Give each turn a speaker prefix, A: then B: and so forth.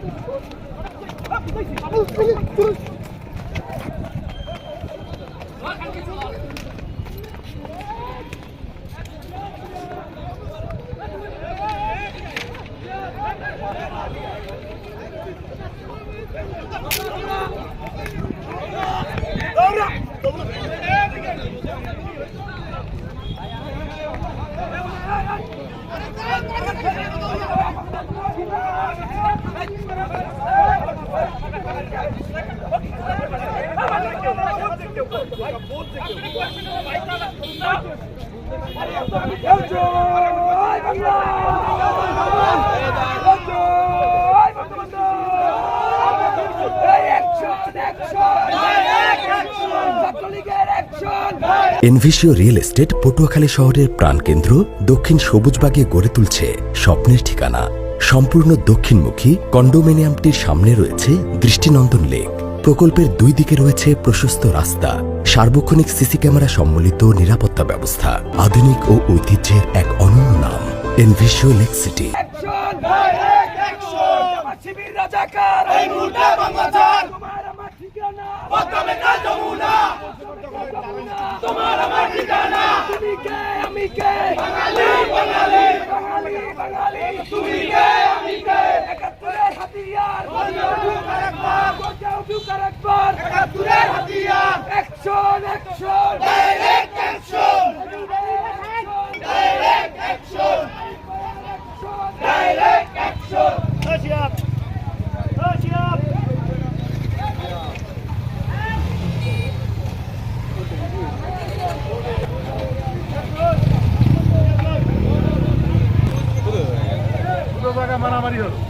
A: Thank you.
B: এনভিসিও real estate Patuakhali শহরের প্রাণকেন্দ্র দক্ষিণ সবুজবাগে গড়ে তুলছে স্বপ্নের ঠিকানা। সম্পূর্ণ দক্ষিণমুখী কন্ডোমিনিয়ামটির সামনে রয়েছে দৃষ্টিনন্দন লেক। প্রকল্পের দুই দিকে রয়েছে প্রশস্ত রাস্তা, সার্বক্ষণিক সিসি ক্যামেরা সম্মিলিত নিরাপত্তা ব্যবস্থা, আধুনিক ও ঐতিহ্যের এক অনন্য নাম এনভিশিও লেক সিটি।
A: তোমার আমার ঠিকানা। আমি কে? বাঙালি বাঙালি বাঙালি তুমি কে আমি কে একাত্তরের হাতিয়ার। আরেকবার একাত্তরের হাতিয়ার action action direct action direct action direct action
C: মারামারি হলো।